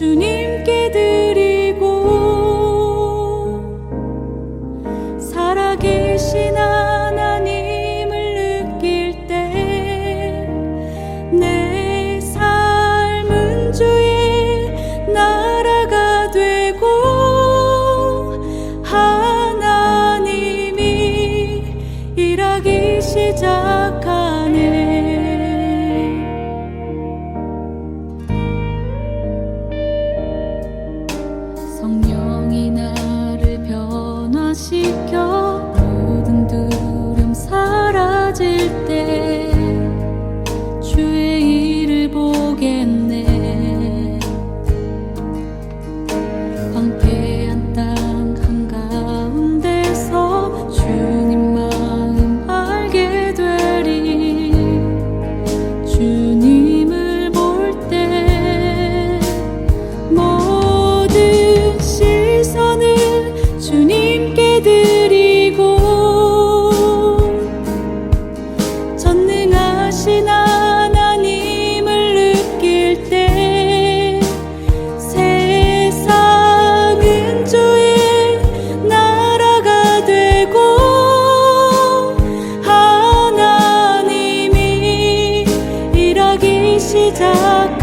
주님께 드리고 살아계신 하나님을 느낄 때 내 삶은 주의 나라가 되고 하나님이 일하기 시작하네 시작하네